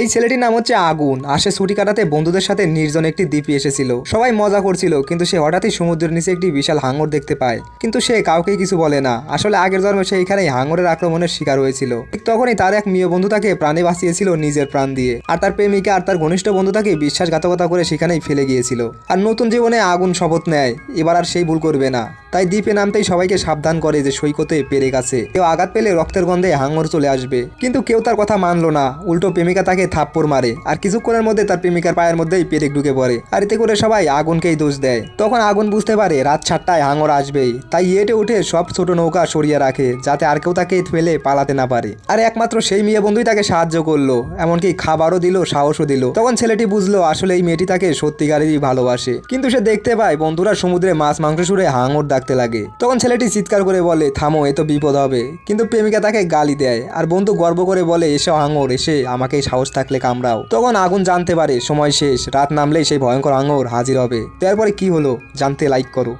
এই ছেলেটির নাম হচ্ছে আগুন। আসে ছুটি কাটাতে বন্ধুদের সাথে নির্জন একটি দ্বীপে এসেছিল। সবাই মজা করছিল, কিন্তু সে হঠাৎই সমুদ্রের নিচে একটি বিশাল হাঙর দেখতে পায়। কিন্তু সে কাউকে কিছু বলে না। আসলে আগের জন্মে সে এখানেই হাঙরের আক্রমণের শিকার হয়েছিল। ঠিক তখনই তার এক মেয়ে বন্ধু তাকে প্রাণে বাঁচিয়েছিল নিজের প্রাণ দিয়ে। আর তার প্রেমিকা আর তার ঘনিষ্ঠ বন্ধু তাকে বিশ্বাসঘাতকতা করে সেখানেই ফেলে গিয়েছিল। আর নতুন জীবনে আগুন শপথ নেয়। এবার আর সেই ভুল করবে না। তাই দ্বীপে নামতেই সবাইকে সাবধান করে যে সৈকতে পেরে গেছে। কেউ আঘাত পেলে রক্তের গন্ধে হাঙ্গর চলে আসবে। কিন্তু কেউ তার কথা মানলো না। উল্টো প্রেমিকা তাকে থাপ্পড় মারে। আর কিছুক্ষণের মধ্যে তার প্রেমিকার পায়ের মধ্যেই পেরেক ঢুকে পড়ে। আর এতে করে সবাই আগুনকেই দোষ দেয়। তখন আগুন বুঝতে পারে রাত সাতটায় হাঙ্গর আসবেই। তাই এটে উঠে সব ছোট নৌকা সরিয়ে রাখে, যাতে আর কেউ তাকে ফেলে পালাতে না পারে। আর একমাত্র সেই মেয়ে বন্ধুই তাকে সাহায্য করল। এমনকি খাবারও দিল, সাহসও দিল। তখন ছেলেটি বুঝলো, আসলে এই মেয়েটি তাকে সত্যিকারেরই ভালোবাসে। কিন্তু সে দেখতে পায় বন্ধুরা সমুদ্রে মাছ মাংস সুরে হাঙর ডাকতে লাগে। তখন ছেলেটি চিৎকার করে বলে, থামো, এ তো বিপদ হবে। কিন্তু প্রেমিকা তাকে গালি দেয়, আর বন্ধু গর্ব করে বলে, এসে হাঙর এসে আমাকে সাহস থাকলে কামড়াও। তখন আগুন জানতে পারে, সময় শেষ, রাত নামলেই সেই ভয়ঙ্কর হাঙর হাজির হবে। তারপরে কি হলো, জানতে লাইক করো।